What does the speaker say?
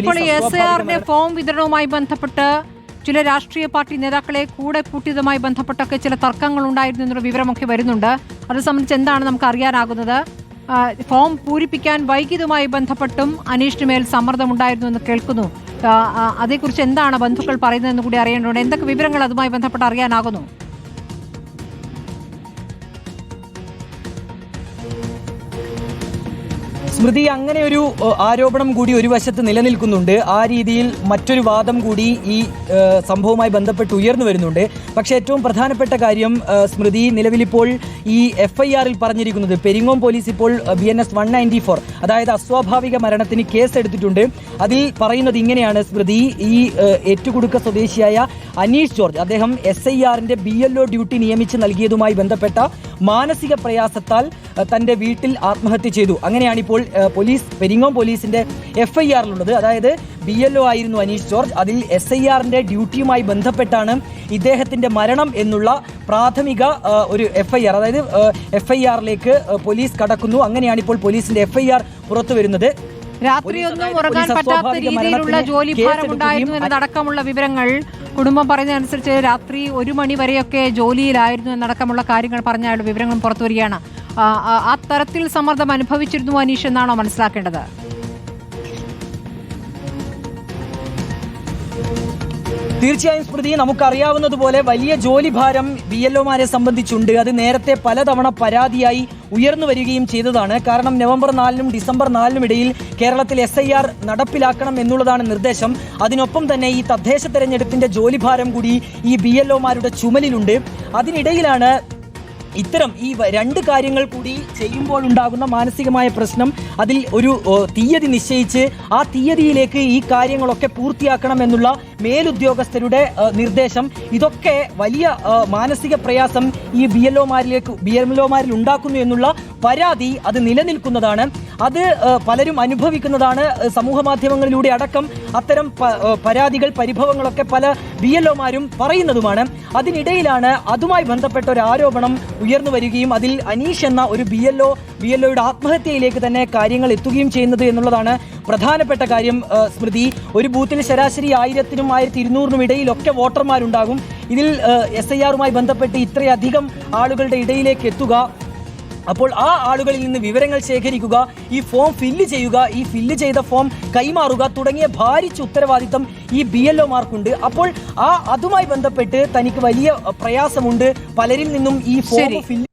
ഇപ്പോൾ S A ആറിന്റെ form വിതരണവുമായി ബന്ധപ്പെട്ട് ചില രാഷ്ട്രീയ പാർട്ടി നേതാക്കളെ കൂടെ കൂട്ടിയതുമായി ബന്ധപ്പെട്ടൊക്കെ ചില തർക്കങ്ങൾ ഉണ്ടായിരുന്നു എന്നുള്ള വിവരമൊക്കെ വരുന്നുണ്ട്. അത് സംബന്ധിച്ച് എന്താണ് നമുക്ക് അറിയാനാകുന്നത് ഫോം പൂരിപ്പിക്കാൻ വൈകിയതുമായി ബന്ധപ്പെട്ടും അനീഷിന് മേൽ സമ്മർദ്ദമുണ്ടായിരുന്നു എന്ന് കേൾക്കുന്നു. അതേക്കുറിച്ച് എന്താണ് ബന്ധുക്കൾ പറയുന്നതെന്ന് കൂടി അറിയേണ്ടതുണ്ട്. എന്തൊക്കെ വിവരങ്ങൾ അതുമായി ബന്ധപ്പെട്ട് അറിയാനാകുന്നു? സ്മൃതി അങ്ങനെ ഒരു ആരോപണം കൂടി ഒരു വശത്ത് നിലനിൽക്കുന്നുണ്ട്. ആ രീതിയിൽ മറ്റൊരു വാദം കൂടി ഈ സംഭവവുമായി ബന്ധപ്പെട്ട് ഉയർന്നു വരുന്നുണ്ട്. പക്ഷേ ഏറ്റവും പ്രധാനപ്പെട്ട കാര്യം സ്മൃതി നിലവിലിപ്പോൾ ഈ എഫ് ഐ ആറിൽ പറഞ്ഞിരിക്കുന്നത് പെരിങ്ങോം പോലീസ് ഇപ്പോൾ B N S one ninety four അതായത് അസ്വാഭാവിക മരണത്തിന് കേസ് എടുത്തിട്ടുണ്ട് അതിൽ പറയുന്നത് ഇങ്ങനെയാണ് സ്മൃതി ഈ ഏറ്റുകുടുക്ക സ്വദേശിയായ അനീഷ് ജോർജ് അദ്ദേഹം എസ് ഐ ആറിന്റെ ബി ഡ്യൂട്ടി നിയമിച്ച് നൽകിയതുമായി ബന്ധപ്പെട്ട മാനസിക പ്രയാസത്താൽ തന്റെ വീട്ടിൽ ആത്മഹത്യ ചെയ്തു. അങ്ങനെയാണ് ഇപ്പോൾ ഏഹ്, പോലീസ് പെരിങ്ങോം പോലീസിന്റെ എഫ് ഐ ആറിലുള്ളത് അതായത് ബി എൽ ഒ ആയിരുന്നു അനീഷ് ജോർജ്. അതിൽ എസ് ഐ ആറിന്റെ ഡ്യൂട്ടിയുമായി ബന്ധപ്പെട്ടാണ് ഇദ്ദേഹത്തിന്റെ മരണം എന്നുള്ള പ്രാഥമിക ഒരു എഫ് ഐ ആർ അതായത് എഫ് ഐ ആറിലേക്ക് പോലീസ് കടക്കുന്നു. അങ്ങനെയാണ് ഇപ്പോൾ പോലീസിന്റെ എഫ് ഐ ആർ പുറത്തു വരുന്നത് രാത്രിയൊന്നും ഉറങ്ങാൻ പറ്റാത്ത രീതിയിലുള്ള ജോലിഭാരം ഉണ്ടായിരുന്നു എന്നതടക്കമുള്ള വിവരങ്ങൾ കുടുംബം പറയുന്നതനുസരിച്ച് രാത്രി ഒരു മണി വരെയൊക്കെ ജോലിയിലായിരുന്നു എന്നടക്കമുള്ള കാര്യങ്ങൾ പറഞ്ഞ വിവരങ്ങളും പുറത്തു വരികയാണ്. ആ, തരത്തിൽ സമ്മർദ്ദം അനുഭവിച്ചിരുന്നു അനീഷ് എന്നാണോ മനസ്സിലാക്കേണ്ടത്? തീർച്ചയായും സ്മൃതി നമുക്കറിയാവുന്നതുപോലെ വലിയ ജോലി ഭാരം ബി എൽ ഒമാരെ സംബന്ധിച്ചുണ്ട്. അത് നേരത്തെ പലതവണ പരാതിയായി ഉയർന്നു വരികയും ചെയ്തതാണ്. കാരണം നവംബർ നാലിനും ഡിസംബർ നാലിനും ഇടയിൽ കേരളത്തിൽ എസ് ഐ ആർ നടപ്പിലാക്കണം എന്നുള്ളതാണ് നിർദ്ദേശം. അതിനൊപ്പം തന്നെ ഈ തദ്ദേശ തെരഞ്ഞെടുപ്പിന്റെ ജോലി ഭാരം കൂടി ഈ ബി എൽ ഒമാരുടെ ചുമലിലുണ്ട്. അതിനിടയിലാണ് ഇത്തരം ഈ രണ്ട് കാര്യങ്ങൾ കൂടി ചെയ്യുമ്പോൾ ഉണ്ടാകുന്ന മാനസികമായ പ്രശ്നം അതിൽ ഒരു തീയതി നിശ്ചയിച്ച് ആ തീയതിയിലേക്ക് ഈ കാര്യങ്ങളൊക്കെ പൂർത്തിയാക്കണം എന്നുള്ള മേലുദ്യോഗസ്ഥരുടെ നിർദ്ദേശം. ഇതൊക്കെ വലിയ മാനസിക പ്രയാസം ഈ ബി എൽ ഒമാരിലേക്ക് ബി എൽ ഒമാരിൽ ഉണ്ടാക്കുന്നു എന്നുള്ള പരാതി അത് നിലനിൽക്കുന്നതാണ്. അത് പലരും അനുഭവിക്കുന്നതാണ് സമൂഹ മാധ്യമങ്ങളിലൂടെ അടക്കം അത്തരം പരാതികൾ പരിഭവങ്ങളൊക്കെ പല ബി എൽ ഒമാരും പറയുന്നതുമാണ്. അതിനിടയിലാണ് അതുമായി ബന്ധപ്പെട്ട ഒരു ആരോപണം ഉയർന്നു വരികയും അതിൽ അനീഷ് എന്ന ഒരു B L O B L ഒയുടെ ആത്മഹത്യയിലേക്ക് തന്നെ കാര്യങ്ങൾ എത്തുകയും ചെയ്യുന്നത് എന്നുള്ളതാണ് പ്രധാനപ്പെട്ട കാര്യം സ്മൃതി. ഒരു ബൂത്തിൽ ശരാശരി ആയിരത്തിനും ആയിരത്തി ഇരുന്നൂറിനും ഇടയിലൊക്കെ വോട്ടർമാരുണ്ടാകും. ഇതിൽ എസ് ഐ ആറുമായി ബന്ധപ്പെട്ട് ഇത്രയധികം ആളുകളുടെ ഇടയിലേക്ക് എത്തുക അപ്പോൾ ആ ആളുകളിൽ നിന്ന് വിവരങ്ങൾ ശേഖരിക്കുക ഈ ഫോം ഫില്ല് ചെയ്യുക ഈ ഫില്ല് ചെയ്ത ഫോം കൈമാറുക തുടങ്ങിയ ഭാരിച്ച ഉത്തരവാദിത്തം ഈ ബി എൽ ഒമാർക്കുണ്ട് അപ്പോൾ ആ അതുമായി ബന്ധപ്പെട്ട് തനിക്ക് വലിയ പ്രയാസമുണ്ട് പലരിൽ നിന്നും ഈ ഫോം. ഫില്ല്